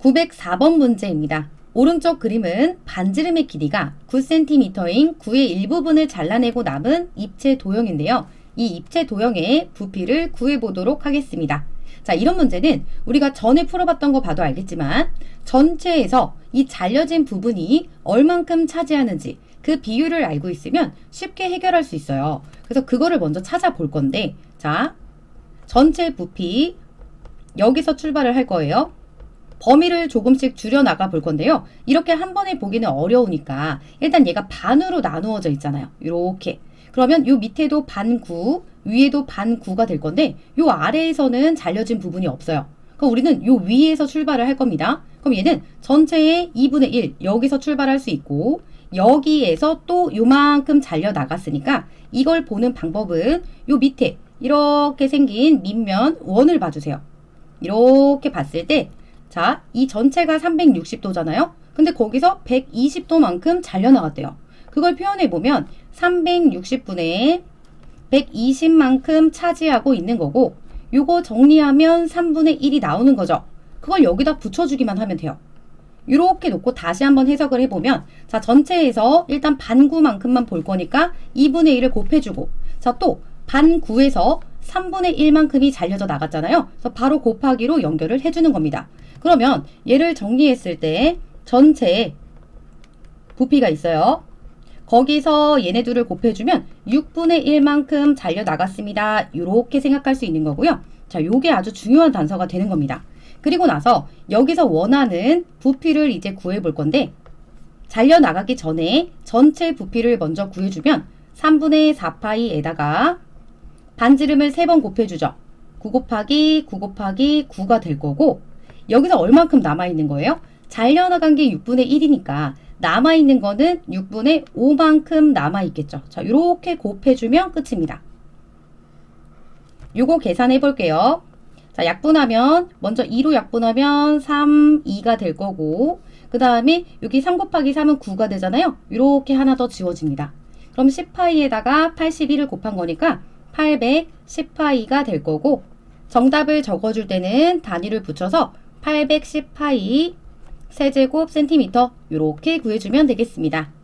904번 문제입니다. 오른쪽 그림은 반지름의 길이가 9cm인 9의 일부분을 잘라내고 남은 입체 도형인데요. 이 입체 도형의 부피를 구해보도록 하겠습니다. 자, 이런 문제는 우리가 전에 풀어봤던 거 봐도 알겠지만 전체에서 이 잘려진 부분이 얼만큼 차지하는지 그 비율을 알고 있으면 쉽게 해결할 수 있어요. 그래서 그거를 먼저 찾아볼 건데 자, 전체 부피 여기서 출발을 할 거예요. 범위를 조금씩 줄여 나가 볼 건데요. 이렇게 한 번에 보기는 어려우니까 일단 얘가 반으로 나누어져 있잖아요. 이렇게. 그러면 요 밑에도 반구, 위에도 반구가 될 건데 요 아래에서는 잘려진 부분이 없어요. 그럼 우리는 요 위에서 출발을 할 겁니다. 그럼 얘는 전체의 2분의 1 여기서 출발할 수 있고 여기에서 또 요만큼 잘려 나갔으니까 이걸 보는 방법은 요 밑에 이렇게 생긴 밑면 원을 봐주세요. 이렇게 봤을 때 자, 이 전체가 360도잖아요. 근데 거기서 120도만큼 잘려나갔대요. 그걸 표현해 보면 360분의 120만큼 차지하고 있는 거고 요거 정리하면 3분의 1이 나오는 거죠. 그걸 여기다 붙여주기만 하면 돼요. 이렇게 놓고 다시 한번 해석을 해보면 자 전체에서 일단 반구만큼만 볼 거니까 2분의 1을 곱해주고 자 또 반구에서 3분의 1만큼이 잘려져 나갔잖아요. 그래서 바로 곱하기로 연결을 해주는 겁니다. 그러면 얘를 정리했을 때 전체에 부피가 있어요. 거기서 얘네 둘을 곱해주면 6분의 1만큼 잘려 나갔습니다. 이렇게 생각할 수 있는 거고요. 자, 요게 아주 중요한 단서가 되는 겁니다. 그리고 나서 여기서 원하는 부피를 이제 구해 볼 건데 잘려 나가기 전에 전체 부피를 먼저 구해주면 3분의 4파이에다가 반지름을 3번 곱해주죠. 9 곱하기 9 곱하기 9가 될 거고 여기서 얼만큼 남아있는 거예요? 잘려나간 게 6분의 1이니까 남아있는 거는 6분의 5만큼 남아있겠죠. 자, 이렇게 곱해주면 끝입니다. 요거 계산해 볼게요. 자, 약분하면 먼저 2로 약분하면 3, 2가 될 거고 그 다음에 여기 3 곱하기 3은 9가 되잖아요. 이렇게 하나 더 지워집니다. 그럼 10파이에다가 81을 곱한 거니까 810파이가 될 거고 정답을 적어줄 때는 단위를 붙여서 810파이 세제곱 센티미터 이렇게 구해주면 되겠습니다.